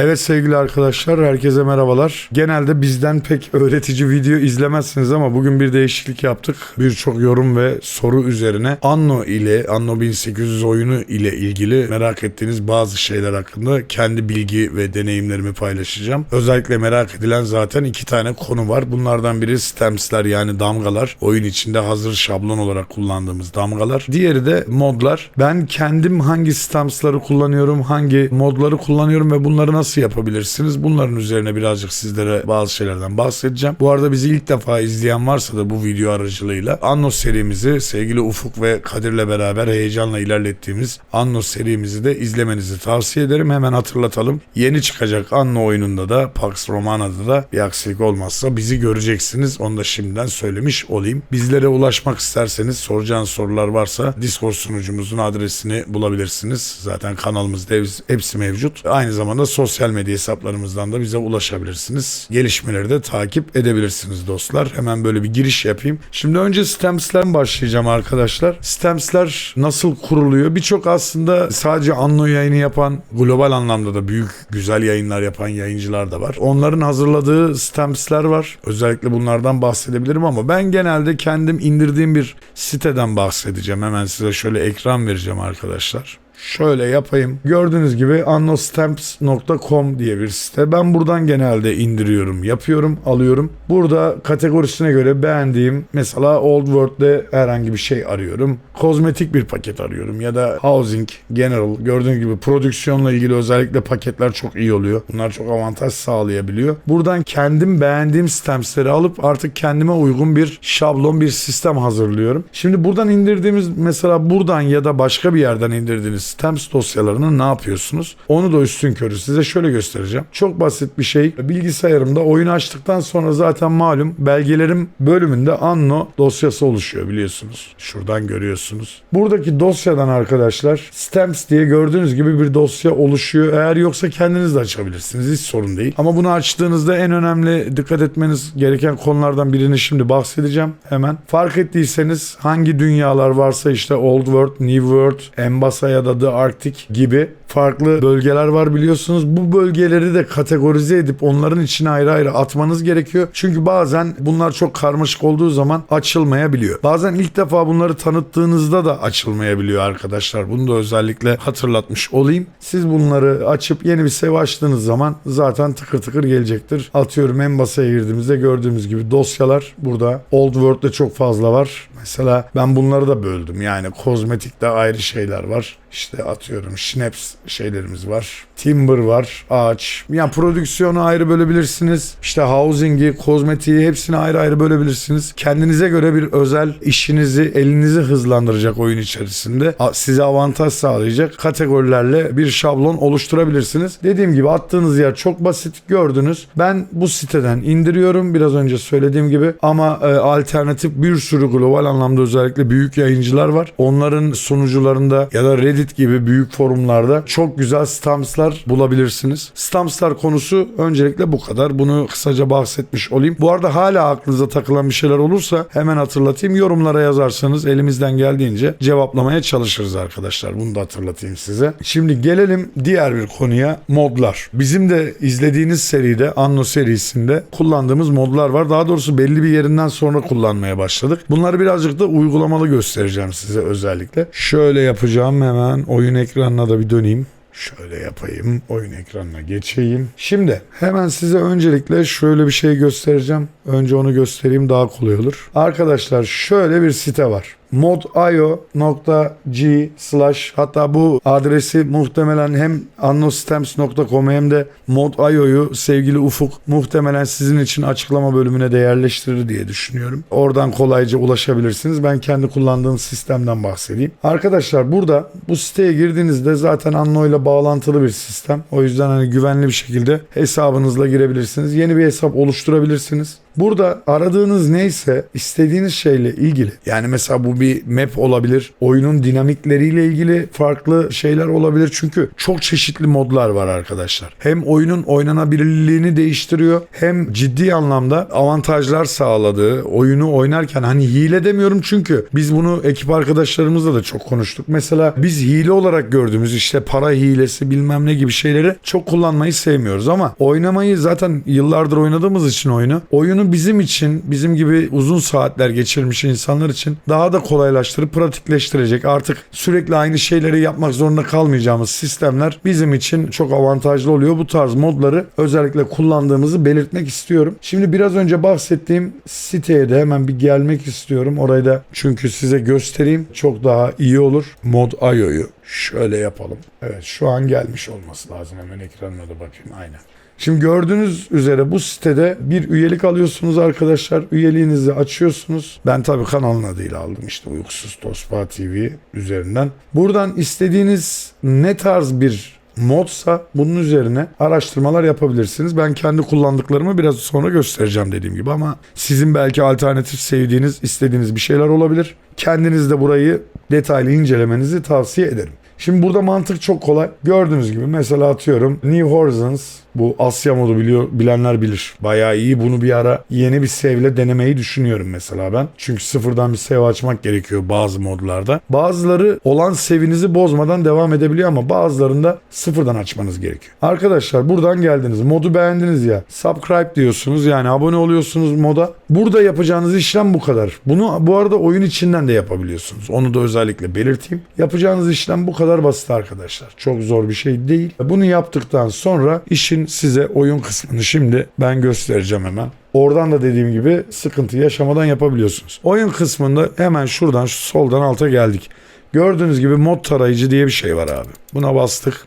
Evet sevgili arkadaşlar herkese merhabalar. Genelde bizden pek öğretici video izlemezsiniz ama bugün bir değişiklik yaptık. Birçok yorum ve soru üzerine Anno ile Anno 1800 oyunu ile ilgili merak ettiğiniz bazı şeyler hakkında kendi bilgi ve deneyimlerimi paylaşacağım. Özellikle merak edilen zaten iki tane konu var. Bunlardan biri stemsler yani damgalar. Oyun içinde hazır şablon olarak kullandığımız damgalar. Diğeri de modlar. Ben kendim hangi stemsları kullanıyorum, hangi modları kullanıyorum ve bunları nasıl yapabilirsiniz? Bunların üzerine birazcık sizlere bazı şeylerden bahsedeceğim. Bu arada bizi ilk defa izleyen varsa da bu video aracılığıyla Anno serimizi sevgili Ufuk ve Kadir'le beraber heyecanla ilerlettiğimiz Anno serimizi de izlemenizi tavsiye ederim. Hemen hatırlatalım. Yeni çıkacak Anno oyununda da Pax Romana'da da bir aksilik olmazsa bizi göreceksiniz. Onu da şimdiden söylemiş olayım. Bizlere ulaşmak isterseniz soracağınız sorular varsa Discord sunucumuzun adresini bulabilirsiniz. Zaten kanalımızda hepsi mevcut. Aynı zamanda sosyal medya hesaplarımızdan da bize ulaşabilirsiniz. Gelişmeleri de takip edebilirsiniz dostlar. Hemen böyle bir giriş yapayım. Şimdi önce Stems'den başlayacağım arkadaşlar. Stems'ler nasıl kuruluyor? Birçok aslında sadece Anno yayını yapan, global anlamda da büyük güzel yayınlar yapan yayıncılar da var. Onların hazırladığı Stems'ler var. Özellikle bunlardan bahsedebilirim ama ben genelde kendim indirdiğim bir siteden bahsedeceğim. Hemen size şöyle ekran vereceğim arkadaşlar. Şöyle yapayım. Gördüğünüz gibi annostamps.com diye bir site. Ben buradan genelde indiriyorum, yapıyorum, alıyorum. Burada kategorisine göre beğendiğim mesela Old World'de herhangi bir şey arıyorum. Kozmetik bir paket arıyorum ya da housing, general. Gördüğünüz gibi prodüksiyonla ilgili özellikle paketler çok iyi oluyor. Bunlar çok avantaj sağlayabiliyor. Buradan kendim beğendiğim stampsleri alıp artık kendime uygun bir şablon, bir sistem hazırlıyorum. Şimdi buradan indirdiğimiz mesela buradan ya da başka bir yerden indirdiğiniz Stamps dosyalarını ne yapıyorsunuz? Onu da üstün körü size şöyle göstereceğim. Çok basit bir şey. Bilgisayarımda oyunu açtıktan sonra zaten malum belgelerim bölümünde Anno dosyası oluşuyor biliyorsunuz. Şuradan görüyorsunuz. Buradaki dosyadan arkadaşlar Stamps diye gördüğünüz gibi bir dosya oluşuyor. Eğer yoksa kendiniz de açabilirsiniz. Hiç sorun değil. Ama bunu açtığınızda en önemli dikkat etmeniz gereken konulardan birini şimdi bahsedeceğim hemen. Fark ettiyseniz hangi dünyalar varsa işte Old World, New World, Embasa ya da The Arctic gibi farklı bölgeler var biliyorsunuz. Bu bölgeleri de kategorize edip onların içine ayrı ayrı atmanız gerekiyor. Çünkü bazen bunlar çok karmaşık olduğu zaman açılmayabiliyor. Bazen ilk defa bunları tanıttığınızda da açılmayabiliyor arkadaşlar. Bunu da özellikle hatırlatmış olayım. Siz bunları açıp yeni bir save açtığınız zaman zaten tıkır tıkır gelecektir. Atıyorum en basaya girdiğimizde gördüğümüz gibi dosyalar burada. Old World'de çok fazla var. Mesela ben bunları da böldüm. Yani kozmetikte ayrı şeyler var. İşte atıyorum Schnaps şeylerimiz var. Timber var, ağaç. Yani prodüksiyonu ayrı bölebilirsiniz. İşte housing'i, kozmetiği hepsini ayrı ayrı bölebilirsiniz. Kendinize göre bir özel işinizi, elinizi hızlandıracak oyun içerisinde size avantaj sağlayacak kategorilerle bir şablon oluşturabilirsiniz. Dediğim gibi attığınız yer çok basit gördünüz. Ben bu siteden indiriyorum biraz önce söylediğim gibi ama e, alternatif bir sürü global anlamda özellikle büyük yayıncılar var. Onların sunucularında ya da Reddit gibi büyük forumlarda çok güzel stampslar bulabilirsiniz. Stampslar konusu öncelikle bu kadar. Bunu kısaca bahsetmiş olayım. Bu arada hala aklınıza takılan bir şeyler olursa hemen hatırlatayım. Yorumlara yazarsanız elimizden geldiğince cevaplamaya çalışırız arkadaşlar. Bunu da hatırlatayım size. Şimdi gelelim diğer bir konuya modlar. Bizim de izlediğiniz seride Anno serisinde kullandığımız modlar var. Daha doğrusu belli bir yerinden sonra kullanmaya başladık. Bunları birazcık da uygulamalı göstereceğim size özellikle. Şöyle yapacağım hemen oyun ekranına da bir döneyim. Şöyle yapayım. Oyun ekranına geçeyim. Şimdi hemen size öncelikle şöyle bir şey göstereceğim. Önce onu göstereyim daha kolay olur. Arkadaşlar şöyle bir site var mod.io.g slash hatta bu adresi muhtemelen hem annostamps.com hem de mod.io'yu sevgili Ufuk muhtemelen sizin için açıklama bölümüne de yerleştirir diye düşünüyorum. Oradan kolayca ulaşabilirsiniz. Ben kendi kullandığım sistemden bahsedeyim. Arkadaşlar burada bu siteye girdiğinizde zaten Anno ile bağlantılı bir sistem. O yüzden hani güvenli bir şekilde hesabınızla girebilirsiniz. Yeni bir hesap oluşturabilirsiniz. Burada aradığınız neyse istediğiniz şeyle ilgili yani mesela bu bir map olabilir. Oyunun dinamikleriyle ilgili farklı şeyler olabilir. Çünkü çok çeşitli modlar var arkadaşlar. Hem oyunun oynanabilirliğini değiştiriyor hem ciddi anlamda avantajlar sağladığı oyunu oynarken hani hile demiyorum çünkü biz bunu ekip arkadaşlarımızla da çok konuştuk. Mesela biz hile olarak gördüğümüz işte para hilesi bilmem ne gibi şeyleri çok kullanmayı sevmiyoruz ama oynamayı zaten yıllardır oynadığımız için oyunu oyunu bizim için bizim gibi uzun saatler geçirmiş insanlar için daha da kolaylaştırıp pratikleştirecek artık sürekli aynı şeyleri yapmak zorunda kalmayacağımız sistemler bizim için çok avantajlı oluyor. Bu tarz modları özellikle kullandığımızı belirtmek istiyorum. Şimdi biraz önce bahsettiğim siteye de hemen bir gelmek istiyorum. Orayı da çünkü size göstereyim. Çok daha iyi olur. Mod.io'yu şöyle yapalım. Evet şu an gelmiş olması lazım. Hemen ekranına da bakayım. Aynen. Şimdi gördüğünüz üzere bu sitede bir üyelik alıyorsunuz arkadaşlar. Üyeliğinizi açıyorsunuz. Ben tabii kanalın adıyla aldım işte Uykusuz Tospa TV üzerinden. Buradan istediğiniz ne tarz bir modsa bunun üzerine araştırmalar yapabilirsiniz. Ben kendi kullandıklarımı biraz sonra göstereceğim dediğim gibi ama sizin belki alternatif sevdiğiniz, istediğiniz bir şeyler olabilir. Kendiniz de burayı detaylı incelemenizi tavsiye ederim. Şimdi burada mantık çok kolay. Gördüğünüz gibi mesela atıyorum New Horizons bu Asya modu biliyor bilenler bilir. Bayağı iyi. Bunu bir ara yeni bir save'le denemeyi düşünüyorum mesela ben. Çünkü sıfırdan bir save açmak gerekiyor bazı modlarda. Bazıları olan save'inizi bozmadan devam edebiliyor ama bazılarında sıfırdan açmanız gerekiyor. Arkadaşlar buradan geldiniz. Modu beğendiniz ya. Subscribe diyorsunuz. Yani abone oluyorsunuz moda. Burada yapacağınız işlem bu kadar. Bunu bu arada oyun içinden de yapabiliyorsunuz. Onu da özellikle belirteyim. Yapacağınız işlem bu kadar basit arkadaşlar. Çok zor bir şey değil. Bunu yaptıktan sonra işin size oyun kısmını şimdi ben göstereceğim hemen. Oradan da dediğim gibi sıkıntı yaşamadan yapabiliyorsunuz. Oyun kısmında hemen şuradan şu soldan alta geldik. Gördüğünüz gibi mod tarayıcı diye bir şey var abi. Buna bastık.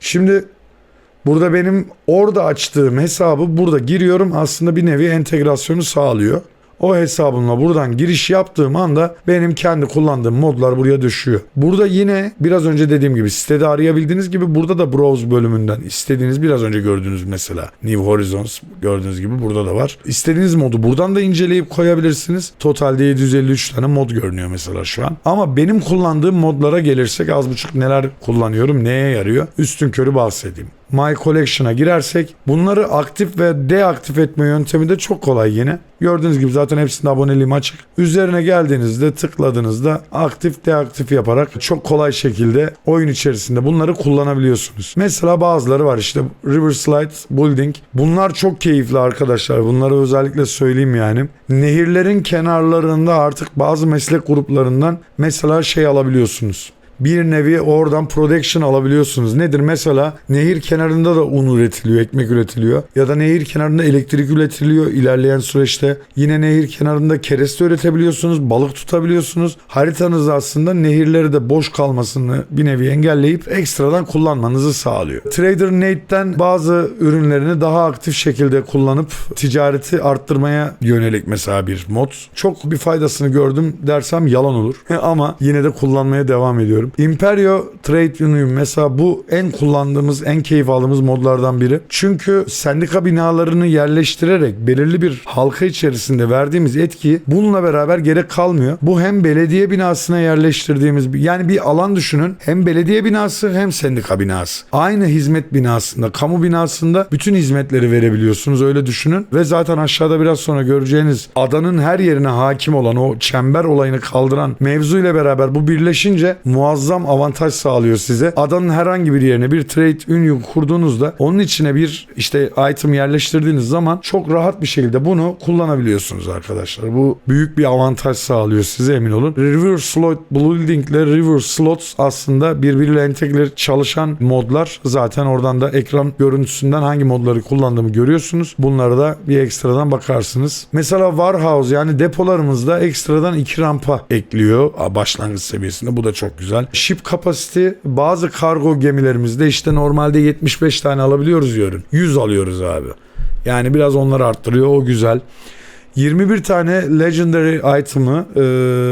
Şimdi burada benim orada açtığım hesabı burada giriyorum. Aslında bir nevi entegrasyonu sağlıyor. O hesabımla buradan giriş yaptığım anda benim kendi kullandığım modlar buraya düşüyor. Burada yine biraz önce dediğim gibi sitede arayabildiğiniz gibi burada da browse bölümünden istediğiniz biraz önce gördüğünüz mesela New Horizons gördüğünüz gibi burada da var. İstediğiniz modu buradan da inceleyip koyabilirsiniz. Totalde 753 tane mod görünüyor mesela şu an. Ama benim kullandığım modlara gelirsek az buçuk neler kullanıyorum, neye yarıyor? Üstün körü bahsedeyim. My Collection'a girersek bunları aktif ve deaktif etme yöntemi de çok kolay yine. Gördüğünüz gibi zaten hepsinde aboneliğim açık. Üzerine geldiğinizde tıkladığınızda aktif deaktif yaparak çok kolay şekilde oyun içerisinde bunları kullanabiliyorsunuz. Mesela bazıları var işte River Slide Building. Bunlar çok keyifli arkadaşlar. Bunları özellikle söyleyeyim yani. Nehirlerin kenarlarında artık bazı meslek gruplarından mesela şey alabiliyorsunuz bir nevi oradan production alabiliyorsunuz. Nedir? Mesela nehir kenarında da un üretiliyor, ekmek üretiliyor. Ya da nehir kenarında elektrik üretiliyor ilerleyen süreçte. Yine nehir kenarında kereste üretebiliyorsunuz, balık tutabiliyorsunuz. Haritanız aslında nehirleri de boş kalmasını bir nevi engelleyip ekstradan kullanmanızı sağlıyor. Trader Nate'den bazı ürünlerini daha aktif şekilde kullanıp ticareti arttırmaya yönelik mesela bir mod. Çok bir faydasını gördüm dersem yalan olur. Ama yine de kullanmaya devam ediyorum. Imperio Trade Union mesela bu en kullandığımız, en keyif aldığımız modlardan biri. Çünkü sendika binalarını yerleştirerek belirli bir halka içerisinde verdiğimiz etki bununla beraber gerek kalmıyor. Bu hem belediye binasına yerleştirdiğimiz yani bir alan düşünün. Hem belediye binası hem sendika binası. Aynı hizmet binasında, kamu binasında bütün hizmetleri verebiliyorsunuz öyle düşünün. Ve zaten aşağıda biraz sonra göreceğiniz adanın her yerine hakim olan o çember olayını kaldıran mevzuyla beraber bu birleşince muazzam avantaj sağlıyor size. Adanın herhangi bir yerine bir trade union kurduğunuzda onun içine bir işte item yerleştirdiğiniz zaman çok rahat bir şekilde bunu kullanabiliyorsunuz arkadaşlar. Bu büyük bir avantaj sağlıyor size emin olun. River Slot Building ile River Slots aslında birbiriyle entegre çalışan modlar. Zaten oradan da ekran görüntüsünden hangi modları kullandığımı görüyorsunuz. Bunlara da bir ekstradan bakarsınız. Mesela warehouse yani depolarımızda ekstradan iki rampa ekliyor başlangıç seviyesinde. Bu da çok güzel. Ship capacity bazı kargo gemilerimizde işte normalde 75 tane alabiliyoruz ürün. 100 alıyoruz abi. Yani biraz onları arttırıyor o güzel. 21 tane legendary item'ı e,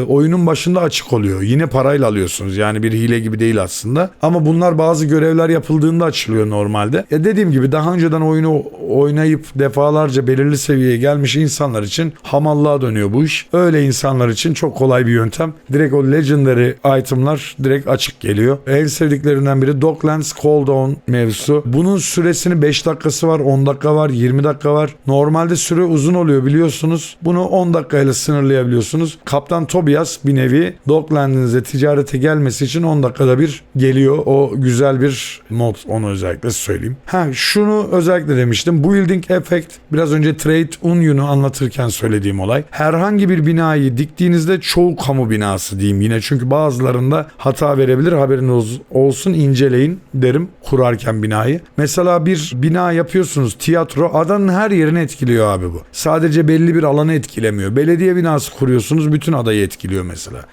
oyunun başında açık oluyor. Yine parayla alıyorsunuz. Yani bir hile gibi değil aslında. Ama bunlar bazı görevler yapıldığında açılıyor normalde. Ya dediğim gibi daha önceden oyunu oynayıp defalarca belirli seviyeye gelmiş insanlar için hamallığa dönüyor bu iş. Öyle insanlar için çok kolay bir yöntem. Direkt o legendary item'lar direkt açık geliyor. En sevdiklerinden biri Docklands Cool Down mevzusu. Bunun süresini 5 dakikası var, 10 dakika var, 20 dakika var. Normalde süre uzun oluyor biliyorsunuz. Bunu 10 dakikayla sınırlayabiliyorsunuz. Kaptan Tobias bir nevi Docklands'e ticarete gelmesi için 10 dakikada bir geliyor. O güzel bir mod onu özellikle söyleyeyim. Ha şunu özellikle demiştim. Building Effect biraz önce Trade Union'u anlatırken söylediğim olay. Herhangi bir binayı diktiğinizde çoğu kamu binası diyeyim yine. Çünkü bazılarında hata verebilir. Haberiniz olsun inceleyin derim kurarken binayı. Mesela bir bina yapıyorsunuz tiyatro adanın her yerini etkiliyor abi bu. Sadece belli bir alanı etkilemiyor. Belediye binası kuruyorsunuz bütün adayı etkiliyor mesela.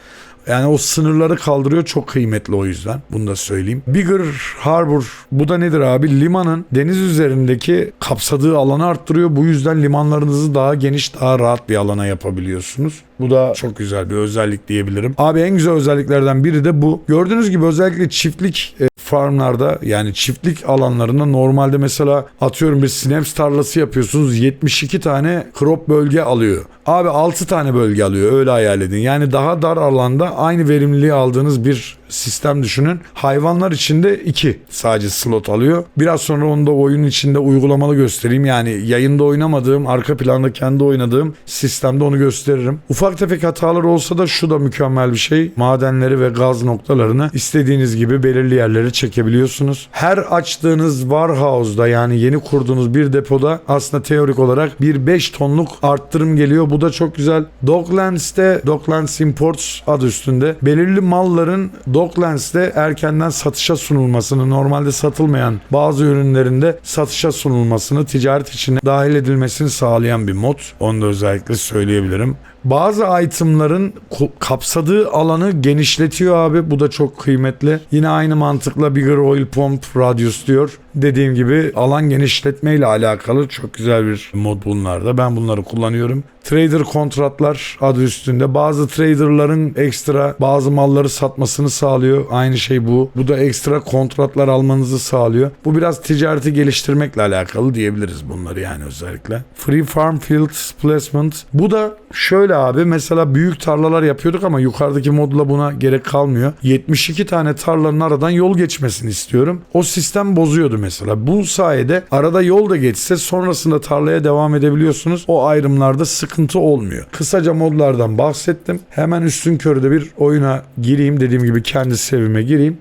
Yani o sınırları kaldırıyor çok kıymetli o yüzden. Bunu da söyleyeyim. Bigger Harbor bu da nedir abi? Limanın deniz üzerindeki kapsadığı alanı arttırıyor. Bu yüzden limanlarınızı daha geniş daha rahat bir alana yapabiliyorsunuz. Bu da çok güzel bir özellik diyebilirim. Abi en güzel özelliklerden biri de bu. Gördüğünüz gibi özellikle çiftlik e, farmlarda yani çiftlik alanlarında normalde mesela atıyorum bir sinems tarlası yapıyorsunuz 72 tane crop bölge alıyor. Abi 6 tane bölge alıyor öyle hayal edin. Yani daha dar alanda aynı verimliliği aldığınız bir sistem düşünün. Hayvanlar içinde 2 sadece slot alıyor. Biraz sonra onu da oyunun içinde uygulamalı göstereyim. Yani yayında oynamadığım, arka planda kendi oynadığım sistemde onu gösteririm. Ufak tefek hatalar olsa da şu da mükemmel bir şey. Madenleri ve gaz noktalarını istediğiniz gibi belirli yerlere çekebiliyorsunuz. Her açtığınız warehouse'da yani yeni kurduğunuz bir depoda aslında teorik olarak bir 5 tonluk arttırım geliyor. Bu da çok güzel. Docklands'te Docklands Imports adı üstünde belirli malların Docklands'te erkenden satışa sunulmasını, normalde satılmayan bazı ürünlerinde satışa sunulmasını, ticaret içine dahil edilmesini sağlayan bir mod. Onu da özellikle söyleyebilirim. Bazı itemların kapsadığı alanı genişletiyor abi. Bu da çok kıymetli. Yine aynı mantıkla Bigger Oil Pump Radius diyor. Dediğim gibi alan genişletme ile alakalı çok güzel bir mod bunlarda. Ben bunları kullanıyorum. Trader kontratlar adı üstünde. Bazı traderların ekstra bazı malları satmasını sağlıyor. Aynı şey bu. Bu da ekstra kontratlar almanızı sağlıyor. Bu biraz ticareti geliştirmekle alakalı diyebiliriz bunları yani özellikle. Free Farm Field Placement. Bu da şöyle abi mesela büyük tarlalar yapıyorduk ama yukarıdaki modla buna gerek kalmıyor. 72 tane tarlanın aradan yol geçmesini istiyorum. O sistem bozuyordu mesela. Bu sayede arada yol da geçse sonrasında tarlaya devam edebiliyorsunuz. O ayrımlarda sıkıntı olmuyor. Kısaca modlardan bahsettim. Hemen üstün körüde bir oyuna gireyim. Dediğim gibi kendi sevime gireyim.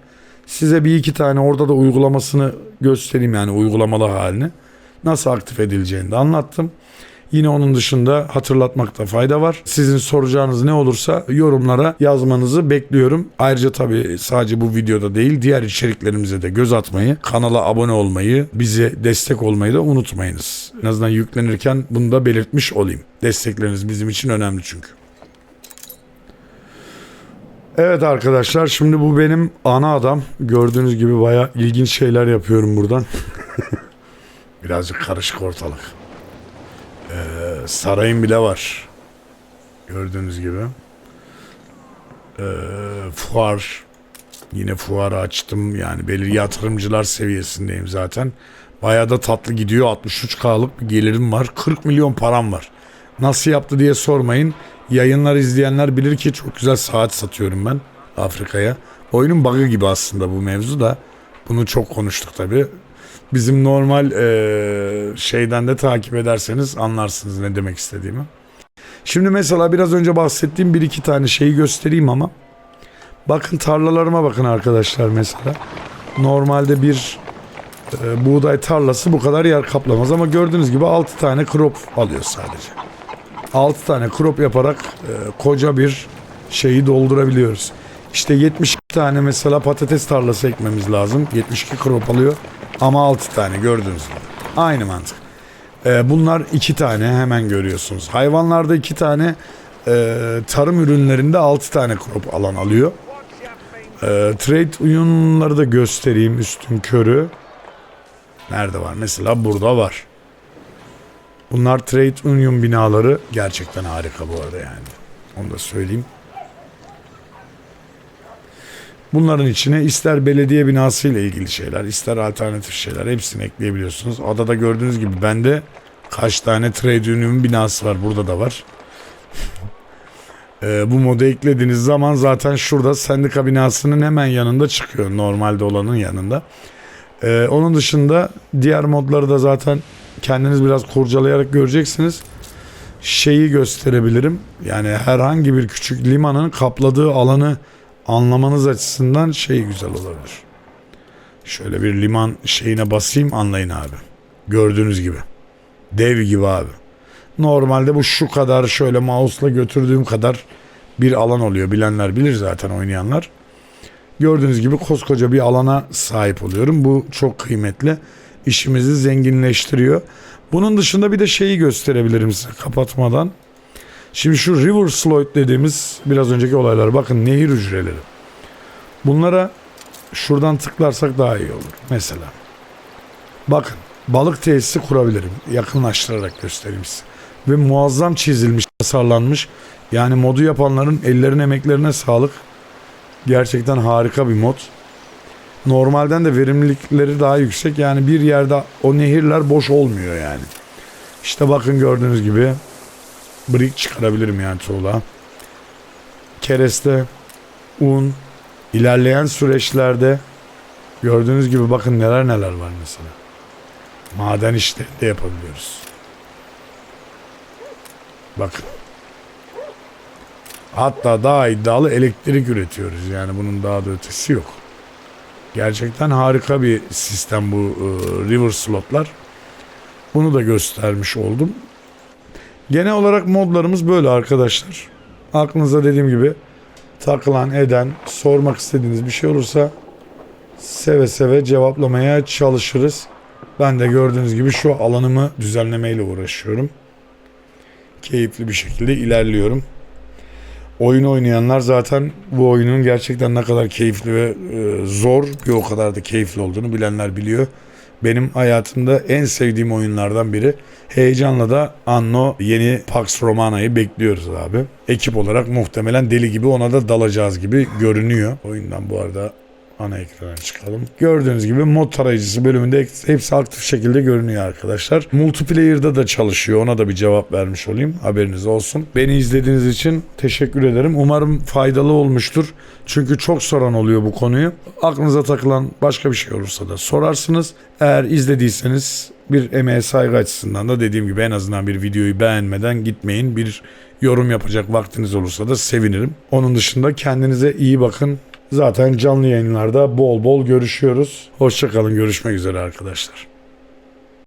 Size bir iki tane orada da uygulamasını göstereyim yani uygulamalı halini. Nasıl aktif edileceğini de anlattım. Yine onun dışında hatırlatmakta fayda var. Sizin soracağınız ne olursa yorumlara yazmanızı bekliyorum. Ayrıca tabii sadece bu videoda değil diğer içeriklerimize de göz atmayı, kanala abone olmayı, bize destek olmayı da unutmayınız. En azından yüklenirken bunu da belirtmiş olayım. Destekleriniz bizim için önemli çünkü. Evet arkadaşlar şimdi bu benim ana adam. Gördüğünüz gibi baya ilginç şeyler yapıyorum buradan. Birazcık karışık ortalık. Ee, sarayım bile var. Gördüğünüz gibi. Ee, fuar. Yine fuarı açtım. Yani belirli yatırımcılar seviyesindeyim zaten. Bayağı da tatlı gidiyor. 63K'lık bir gelirim var. 40 milyon param var. Nasıl yaptı diye sormayın. Yayınlar izleyenler bilir ki çok güzel saat satıyorum ben Afrika'ya. Oyunun bug'ı gibi aslında bu mevzu da. Bunu çok konuştuk tabii. Bizim normal eee, şeyden de takip ederseniz anlarsınız ne demek istediğimi. Şimdi mesela biraz önce bahsettiğim bir iki tane şeyi göstereyim ama. Bakın tarlalarıma bakın arkadaşlar mesela. Normalde bir e, buğday tarlası bu kadar yer kaplamaz ama gördüğünüz gibi 6 tane crop alıyor sadece. 6 tane crop yaparak e, koca bir şeyi doldurabiliyoruz. İşte 72 tane mesela patates tarlası ekmemiz lazım. 72 crop alıyor ama 6 tane gördüğünüz gibi. Aynı mantık. E, bunlar 2 tane hemen görüyorsunuz. Hayvanlarda 2 tane e, tarım ürünlerinde 6 tane crop alan alıyor. E, trade uyumları da göstereyim üstün körü. Nerede var? Mesela burada var. Bunlar Trade Union binaları gerçekten harika bu arada yani. Onu da söyleyeyim. Bunların içine ister belediye binası ile ilgili şeyler, ister alternatif şeyler hepsini ekleyebiliyorsunuz. Adada gördüğünüz gibi bende kaç tane Trade Union binası var. Burada da var. Ee, bu modu eklediğiniz zaman zaten şurada sendika binasının hemen yanında çıkıyor. Normalde olanın yanında. Ee, onun dışında diğer modları da zaten kendiniz biraz kurcalayarak göreceksiniz. Şeyi gösterebilirim. Yani herhangi bir küçük limanın kapladığı alanı anlamanız açısından şey güzel olabilir. Şöyle bir liman şeyine basayım anlayın abi. Gördüğünüz gibi. Dev gibi abi. Normalde bu şu kadar şöyle mouse'la götürdüğüm kadar bir alan oluyor. Bilenler bilir zaten oynayanlar. Gördüğünüz gibi koskoca bir alana sahip oluyorum. Bu çok kıymetli. İşimizi zenginleştiriyor. Bunun dışında bir de şeyi gösterebilirim size kapatmadan. Şimdi şu River Sloyd dediğimiz biraz önceki olaylar bakın nehir hücreleri. Bunlara şuradan tıklarsak daha iyi olur. Mesela bakın balık tesisi kurabilirim. Yakınlaştırarak göstereyim size. Ve muazzam çizilmiş, tasarlanmış. Yani modu yapanların ellerine emeklerine sağlık. Gerçekten harika bir mod. Normalden de verimlilikleri daha yüksek. Yani bir yerde o nehirler boş olmuyor yani. İşte bakın gördüğünüz gibi brick çıkarabilirim yani tuğla. Kereste, un, ilerleyen süreçlerde gördüğünüz gibi bakın neler neler var mesela. Maden işleri de yapabiliyoruz. Bakın. Hatta daha iddialı elektrik üretiyoruz. Yani bunun daha da ötesi yok. Gerçekten harika bir sistem bu e, river slotlar. Bunu da göstermiş oldum. Genel olarak modlarımız böyle arkadaşlar. Aklınıza dediğim gibi takılan, eden, sormak istediğiniz bir şey olursa seve seve cevaplamaya çalışırız. Ben de gördüğünüz gibi şu alanımı düzenlemeyle uğraşıyorum. Keyifli bir şekilde ilerliyorum. Oyun oynayanlar zaten bu oyunun gerçekten ne kadar keyifli ve e, zor bir o kadar da keyifli olduğunu bilenler biliyor. Benim hayatımda en sevdiğim oyunlardan biri. Heyecanla da Anno yeni Pax Romana'yı bekliyoruz abi. Ekip olarak muhtemelen deli gibi ona da dalacağız gibi görünüyor. Oyundan bu arada ana ekrana çıkalım. Gördüğünüz gibi mod tarayıcısı bölümünde hepsi aktif şekilde görünüyor arkadaşlar. Multiplayer'da da çalışıyor. Ona da bir cevap vermiş olayım. Haberiniz olsun. Beni izlediğiniz için teşekkür ederim. Umarım faydalı olmuştur. Çünkü çok soran oluyor bu konuyu. Aklınıza takılan başka bir şey olursa da sorarsınız. Eğer izlediyseniz bir emeğe saygı açısından da dediğim gibi en azından bir videoyu beğenmeden gitmeyin. Bir yorum yapacak vaktiniz olursa da sevinirim. Onun dışında kendinize iyi bakın. Zaten canlı yayınlarda bol bol görüşüyoruz. Hoşçakalın görüşmek üzere arkadaşlar.